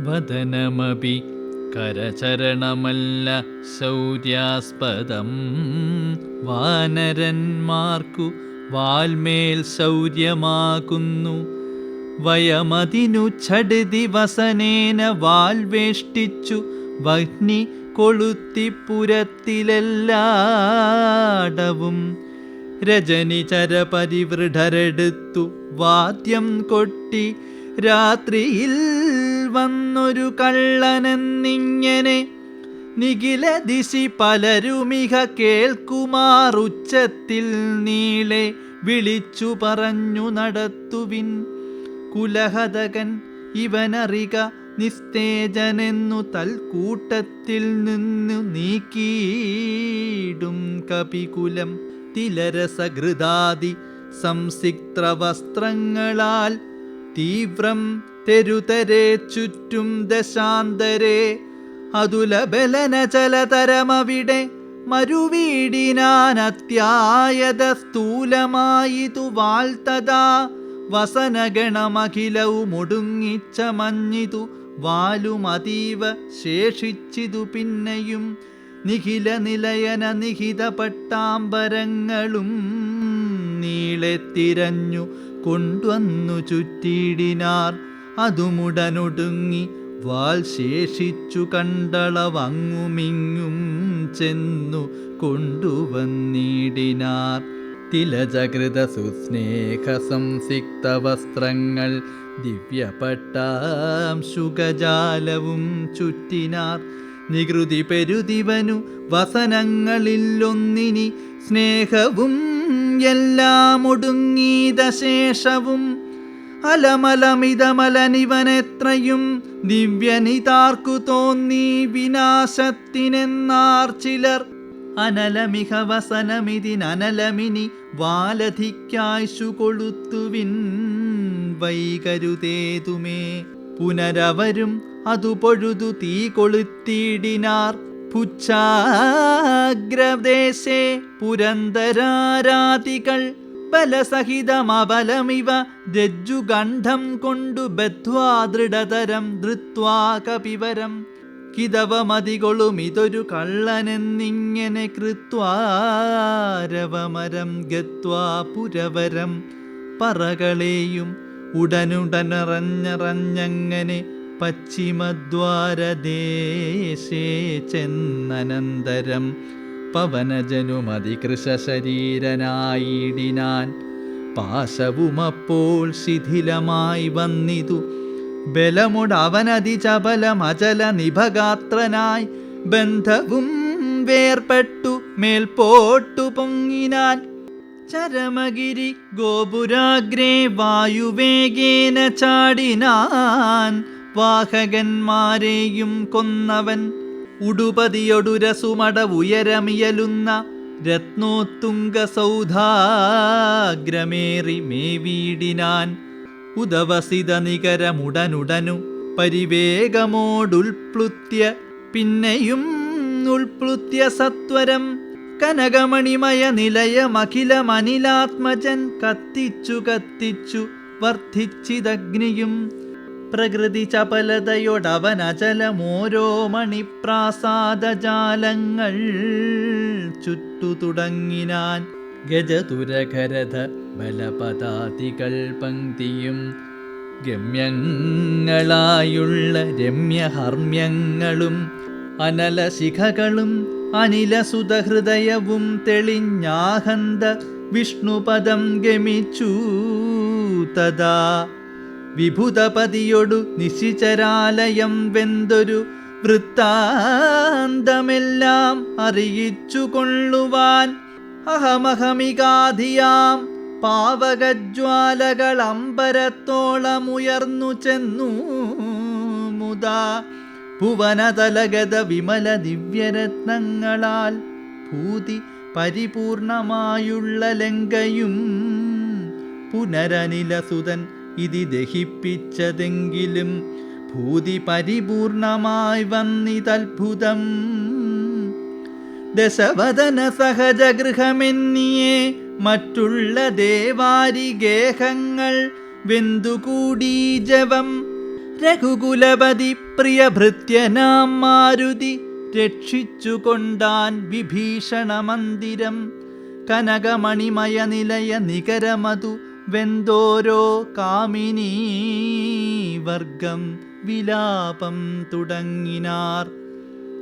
വദനമപി കരചരണമല്ല ശൗര്യാസ്പദം. വാനരന്മാർക്കു വാൽമേൽ ശൗര്യമാകുന്നു. വയമതിനു ചടു വസനേന വാൽവേഷ്ടിച്ചു വഹ്നി കൊളുത്തിപ്പുരത്തിലെല്ലാടവും രജനിചരപരിവൃഢരെടുത്തു വാദ്യം കൊട്ടി രാത്രിയിൽ വന്നൊരു കള്ളനെന്നിങ്ങനെ നിഖില ദിശി പലരുമിക കേൾക്കുമാറുച്ചത്തിൽ നീളെ വിളിച്ചു പറഞ്ഞു നടത്തുവിൻ കുലഹതകൻ ഇവനറിക നിസ്തേജനെന്നു തൽക്കൂട്ടത്തിൽ നിന്നു നീക്കിയിടും കപികുലം തിലരസഘൃതാദി സംസിക്ത വസ്ത്രങ്ങളാൽ തീവ്രം തെരുതരെ ചുറ്റും ദശാന്തരെ. അതുലബലനചലതരമവിടെ മരുവീടിനാനത്യായത സ്ഥൂലമായിതു വാൾത്തതാ. വസനഗണമഖിലവു മുടുങ്ങിച്ച മഞ്ഞിതു വാലുമതീവ ശേഷിച്ചിതു പിന്നെയും. നിഖില നിലയന നിഹിത പട്ടാമ്പരങ്ങളും നീളെ തിരഞ്ഞു കൊണ്ടുവന്നു ചുറ്റിയിടിനാർ അതുമുടനൊടുങ്ങി വാൽ ശേഷിച്ചു കണ്ടളവങ്ങുമിങ്ങും ചെന്നു കൊണ്ടുവന്നിടിനാർ. തിലചകൃത സുസ്നേഹ സംസിക്ത വസ്ത്രങ്ങൾ ദിവ്യപട്ടാം ശുഖജാലവും ചുറ്റിനാർ. നികൃതി പെരുതിവനു വസനങ്ങളിലൊന്നിനി സ്നേഹവും എല്ലാം ഒടുങ്ങീത ശേഷവും അലമലമിതമലനിവനെത്രയും ദിവ്യനിതാർക്കു തോന്നി വിനാശത്തിനെന്നാർ ചിലർ അനലമിഹ വസനമിതിനനലമിനി വാലധിക്കായ്ശു കൊളുത്തുവിൻ വൈകരുതേതുമേ. പുനരവരും അതു പൊഴുതു തീ കൊളുത്തിയിടിനാർ പുച്ഛാഗ്രദേശേ പുരന്തരാരാതികൾ ബലസഹിതമബലമിവ രജ്ജുഗണ്ഠം കൊണ്ടു ബദ്ധ്വാ ദൃഢതരം ധൃത്വാ കപിവരം. കിതവമതികൊളുമിതൊരു കള്ളനെന്നിങ്ങനെ കൃത്വാരവമരം ഗത്വാ പുരവരം. പറകളെയും ഉടനുടനറഞ്ഞറഞ്ഞങ്ങനെ പശ്ചിമദ്വാരദേശേ ചെന്നനന്തരം. പവനജനുമതികൃശ ശരീരനായിടിനാൻ പാശവുമപ്പോൾ ശിഥിലമായി വന്നിതു. ബലമുടവനതി ചപലം അചല നിഭഗാത്രനായി ബന്ധവും വേർപെട്ടു മേൽപോട്ടു പൊങ്ങിനാൻ. ചരമഗിരി ഗോപുരാഗ്രേ വായുവേഗേന ചാടിനാൻ. വാഹകന്മാരെയും കൊന്നവൻ ഉടുപതിയൊടുരസുമട ഉയരമിയലുന്ന രത്നോത്തുംഗ സൗധാഗ്രമേറി മേവീടിനാൻ ഉദവസിത നികരമുടനുടനു പരിവേഗമോടുൽപ്ലുത്യ പിന്നെയും ഉൾപ്ലുത്യ സത്വരം കനകമണിമയ നിലയമഖിലമനിലാത്മജൻ കത്തിച്ചു കത്തിച്ചു വർദ്ധിച്ചിതഗ്നിയും പ്രകൃതി ചപലതയോടവനചലമോരോ മണിപ്രാസാദജാലങ്ങൾ. ചുറ്റു തുടങ്ങിനാൻ ഗജതുരകരഥ ബലപതാതികൾ പങ്ക്തിയും. ഗമ്യങ്ങളായുള്ള രമ്യഹർമ്മ്യങ്ങളും അനലശിഖകളും അനിലസുതഹൃദയവും തെളിഞ്ഞാഹന്ത വിഷ്ണുപദം ഗമിച്ചു. തഥാ വിഭുതപതിയൊടു നിശിചരാലയം വെന്തൊരു വൃത്താന്തമെല്ലാം അറിയിച്ചു കൊള്ളുവാൻ അഹമഹമികാധിയാം. പാവകജ്വാലകൾ അമ്പരത്തോളമുയർന്നു ചെന്നു. മുതാ ഭുവനതലഗത വിമല ദിവ്യരത്നങ്ങളാൽ ഭൂതി പരിപൂർണമായുള്ള ലങ്കയും പുനരനിലസുതൻ ഇതി ദഹിപ്പിച്ചതെങ്കിലും ഭൂതി പരിപൂർണമായി വന്നിതത്ഭുതം. ദശവദന സഹജഗൃഹമെന്നിയേ മറ്റുള്ള ദേവാരിഗേഹങ്ങൾ വെന്തുകൂടി ജവം. രഘുകുലപതി പ്രിയഭൃത്യനാം മാരുതി രക്ഷിച്ചുകൊണ്ടാൻ വിഭീഷണ മന്ദിരം കനകമണിമയ നിലയ നികരമതു വെന്തോരോ കാമിനീ വർഗം വിലാപം തുടങ്ങിനാർ.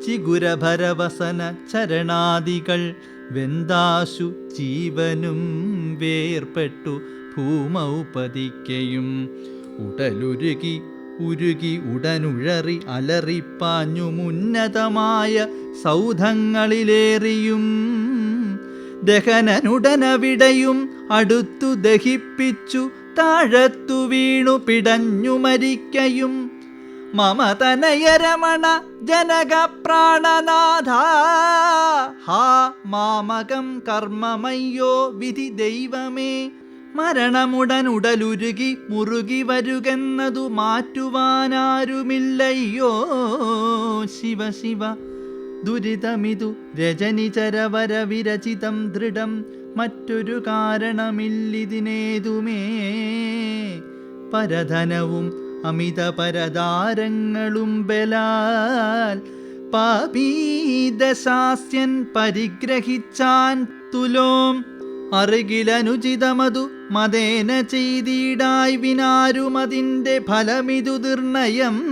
ചിഗുരഭരവസന ചരണാദികൾ വെന്താശു ജീവനും വേർപ്പെട്ടു ഭൂമൗപതിക്കയും. ഉടലുരുകി ഉരുകി ഉടനുഴറി അലറിപ്പാഞ്ഞു മുന്നതമായ സൗധങ്ങളിലേറിയും ദഹനനുടനവിടെയും അടുത്തു ദഹിപ്പിച്ചു താഴത്തു വീണു പിടഞ്ഞു മരിക്കയും. മമ തനയരമണ ജനക പ്രാണനാഥ. ഹാ മാമകം കർമ്മമയ്യോ വിധി ദൈവമേ. മരണമുടനുടലുരുകി മുറുകി വരുകെന്നതു മാറ്റുവാനാരുമില്ലയ്യോ. ശിവ ശിവ ദുരിതമിതു രജനിചരവര വിരചിതം ദൃഢം മറ്റൊരു കാരണമില്ലിതിനേതുമേ. പരധനവും അമിത പരതാരങ്ങളും ബലാൽ പാപീദശാസ്യൻ പരിഗ്രഹിച്ചാൻ തുലോം അറികിലനുചിതമതു മതേന ചെയ്തിടായി വിനാരുമതിന്റെ ഫലമിതു നിർണയം.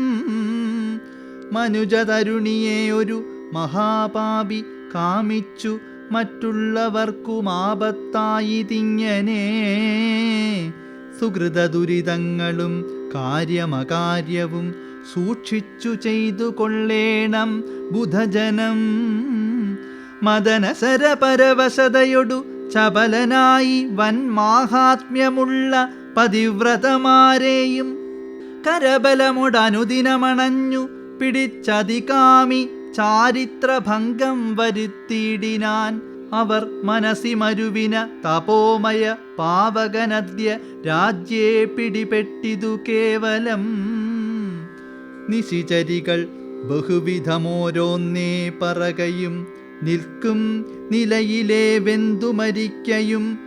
മനുജതരുണിയെ ഒരു മഹാപാപി കാമിച്ചു മറ്റുള്ളവർക്കുമാപത്തായി തിങ്ങനെ സുഹൃത ദുരിതങ്ങളും കാര്യമകാര്യവും സൂക്ഷിച്ചു ചെയ്തു കൊള്ളേണം ബുധജനം. മദനസരപരവശതയൊടു ചപലനായി വൻമാഹാത്മ്യമുള്ള പതിവ്രതമാരെയും കരബലമുടനുദിനമണഞ്ഞു പിടിച്ചതികാമി ചാരിത്രഭംഗം വരുത്തിയിടിനാൻ അവർ മനസ്സിമരുവിന തപോമയ പാവകനദ്യ രാജ്യേ പിടിപെട്ടിതു കേവലം. നിശിചരികൾ ബഹുവിധമോരോന്നേ പറകയും നിൽക്കും നിലയിലെ വെന്തുമരിക്കയും.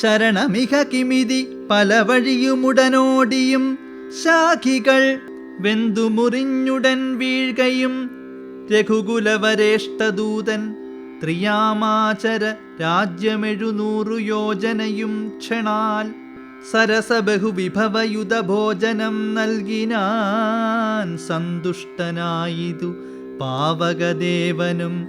ശരണമിഹ കിമിതി പല വഴിയുമുടനോടിയും. ശാഖികൾ വെന്തുമുറിഞ്ഞുടൻ വീഴ്കയും രഘുകുലവരേഷ്ടദൂതൻ ത്രിയാമാചര രാജ്യമെഴുന്നൂറു യോജനയും ക്ഷണാൽ സരസബഹുവിഭവയുത ഭോജനം നൽകിനാൻ സന്തുഷ്ടനായിതു പാവകദേവനും.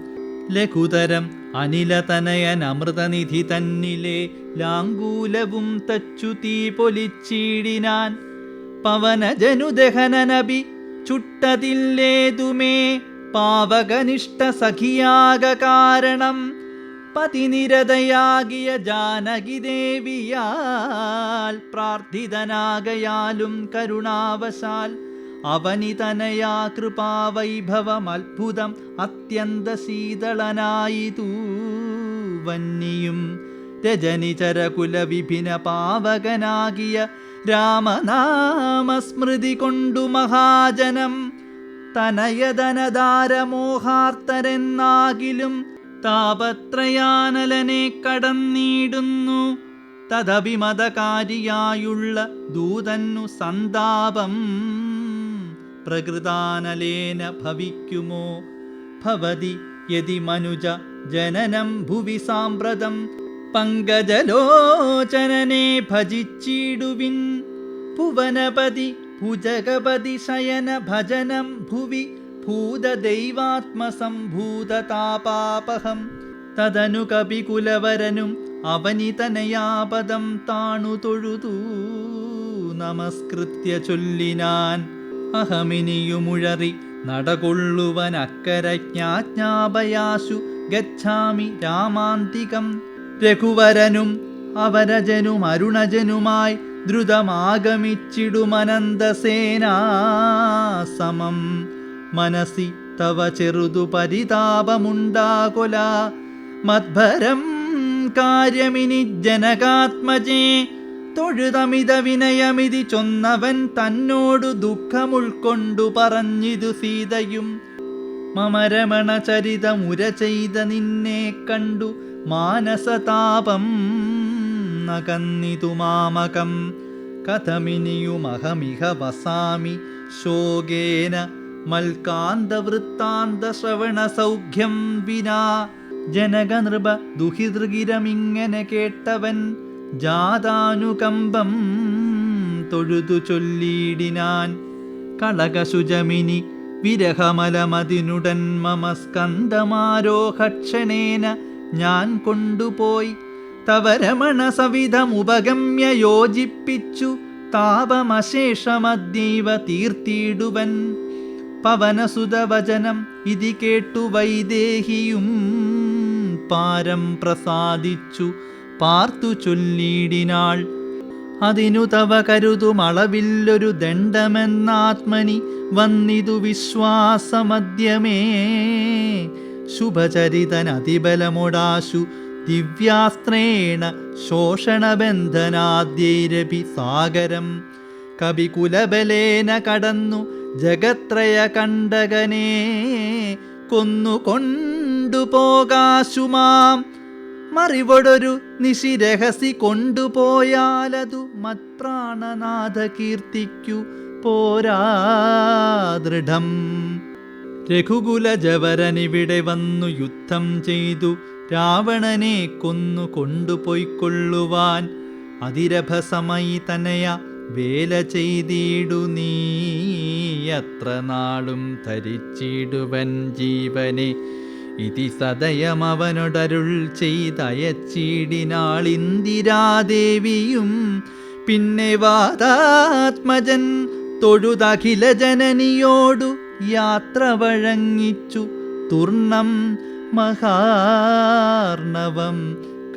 ലഘുതരം അനിലതനയൻ അമൃതനിധി തന്നിലെ ലാങ്കൂലവും തച്ചു തീ പൊലിച്ചിടിനാൻ. പവനജനുദഹനനബി ചുട്ടതില്ലേതുമേ പാവകനിഷ്ഠ സഖിയാക കാരണം പതിനിരതയാകിയ ജാനകി ദേവിയാൽ പ്രാർത്ഥിതനാകയാലും കരുണാവശാൽ അവനിതനയാ കൃപാവൈഭവം അത്ഭുതം അത്യന്ത ശീതളനായിതൂ വന്നിയും രജനിചരകുല വിഭിന പാവകനാകിയ രാമനാമസ്മൃതി കൊണ്ടു മഹാജനം തനയതനദാരമോഹാർത്തരെന്നാകിലും താപത്രയാനലനെ കടന്നിടുന്നു. തദഭിമതകാരിയായുള്ള ദൂതന്നു സന്താപം പ്രകൃതാനലേന ഭവിക്കുമോ? ഭവതി യതി മനുജ ജനനം ഭുവി സാമ്പ്രതം പങ്കജലോചനനെ ഭജിച്ചിടുവിൻ. ഭുവനപതി ഭജനം ഭുവി ഭൂതദൈവാത്മസംഭൂതതാപാപഹം. തദനു കപികുലവരനും അവനിതനയാപദം താണു തൊഴുതു. നമസ്കൃത്യ ചൊല്ലിനാൻ അഹമിനിയുമുഴറി നടകൊള്ളുവൻ അക്കരജ്ഞാജ്ഞാപയാശു ഗച്ഛാമി രാമാന്തികം. രഘുവരനും അവരജനും അരുണജനുമായി ദ്രുതമാഗമിച്ചിടുമനന്തസേനാ സമം മനസി തവ ചെറുതു പരിതാപമുണ്ടാകുല. മദ്ഭരം കാര്യമിനി ജനകാത്മജേ. തൊഴുതമിത വിനയമിതി ചൊന്നവൻ തന്നോടു ദുഃഖമുൾക്കൊണ്ടു പറഞ്ഞിതു സീതയും. മമരമണ ചരിതമുര ചെയ്ത നിന്നെ കണ്ടു മാനസതാപം. നകന്നിതു മാമകം കഥമിനിയുമഹമിഹ വസാമി. ശോകേന മൽക്കാന്തവൃത്താന്തശ്രവണസൗഖ്യം ശ്രവണ സൗഖ്യം വിനാ. ജനകനൃപ ദുഹിതൃഗിരമിങ്ങനെ കേട്ടവൻ. ജാതാനുകമ്പം തൊഴുതു ചൊല്ലിയിടിനാൻ. കളകശുജമിനി വിരഹമലമതിനുടൻ മമസ്കന്ധമാരോഹക്ഷണേന ഞാൻ കൊണ്ടുപോയി തവരമണ സവിധമുപഗമ്യ യോജിപ്പിച്ചു താപമശേഷമദ്യൈവ തീർത്തിയിടുവൻ. പവനസുതവചനം ഇതി കേട്ടു വൈദേഹിയും പാരം പ്രസാദിച്ചു പാർത്തു ചൊല്ലിയിടിനാൾ. അതിനു തവ കരുതുമളവില്ലൊരു ദണ്ഡമെന്നാത്മനി വന്നിതു വിശ്വാസമദ്യമേ ശുഭചരിതനതിബലമൊടാശു ദിവ്യാസ്ത്രേണ ശോഷണബന്ധനാദ്യൈരപി സാഗരം. കവികുലബലേന കടന്നു ജഗത്രയ കണ്ടകനെ കൊന്നുകൊണ്ടുപോകാശുമാം. മറിവടൊരു നിശിരഹസി കൊണ്ടുപോയാലതു മത്പ്രാണനാഥ കീർത്തിക്കു പോരാ ദൃഢം. രഘുകുലജവരനിവിടെ വന്നു യുദ്ധം ചെയ്തു രാവണനെ കൊന്നു കൊണ്ടുപോയിക്കൊള്ളുവാൻ അതിരഭസമയി തനയ വേല ചെയ്തിടു നീ. എത്ര നാളും ധരിച്ചിടുവൻ ജീവനെ. ഇതി സദയമവനൊടരുൾ ചെയ്തയച്ചിടിനാൾ ഇന്ദിരാദേവിയും പിന്നെ വാതാത്മജൻ തൊഴുതഖില ജനനിയോടു യാത്ര വഴങ്ങിച്ചു. തുർണം മഹാർണവം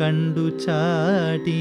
കണ്ടു ചാടിയിടിനാൻ